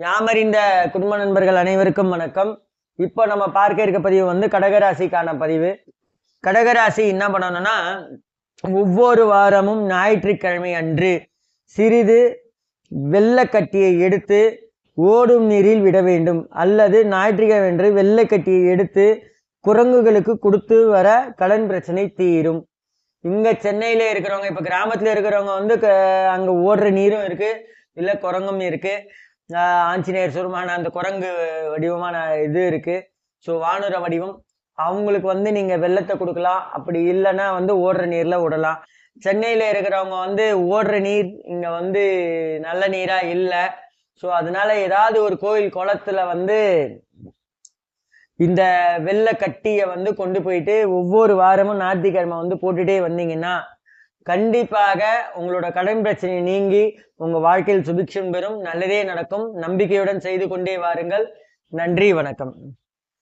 யாமறிந்த குடும்ப நண்பர்கள் அனைவருக்கும் வணக்கம். இப்போ நம்ம பார்க்க இருக்க பதிவு வந்து கடகராசிக்கான பதிவு. கடகராசி என்ன பண்ணணும்னா ஒவ்வொரு வாரமும் ஞாயிற்றுக்கிழமை அன்று சிறிது வெள்ளக்கட்டியை எடுத்து ஓடும் நீரில் விட வேண்டும். அல்லது ஞாயிற்றுக்கிழமை அன்று வெள்ளைக்கட்டியை எடுத்து குரங்குகளுக்கு கொடுத்து வர கடன் பிரச்சனை தீரும். இங்கே சென்னையில் இருக்கிறவங்க இப்போ கிராமத்தில் இருக்கிறவங்க வந்து க- ஓடுற நீரும் இருக்குது இல்லை குரங்கும் இருக்குது ஆஞ்சநேயர் சுருமான அந்த குரங்கு வடிவமான இது இருக்கு. ஸோ வானுர வடிவம். அவங்களுக்கு வந்து நீங்க வெள்ளத்தை கொடுக்கலாம். அப்படி இல்லைன்னா வந்து ஓடுற நீர்ல விடலாம். சென்னையில இருக்கிறவங்க வந்து ஓடுற நீர் இங்க வந்து நல்ல நீரா இல்லை. ஸோ அதனால ஏதாவது ஒரு கோயில் குளத்துல வந்து இந்த வெள்ளை கட்டியை வந்து கொண்டு போயிட்டு ஒவ்வொரு வாரமும் ஞாயிற்றுக்கிழமை வந்து போட்டுட்டே வந்தீங்கன்னா கண்டிப்பாக உங்களோட கடன் பிரச்சனை நீங்கி உங்கள் வாழ்க்கையில் சுபிக்ஷம் பெறும். நல்லதே நடக்கும். நம்பிக்கையுடன் செய்து கொண்டே வாருங்கள். நன்றி வணக்கம்.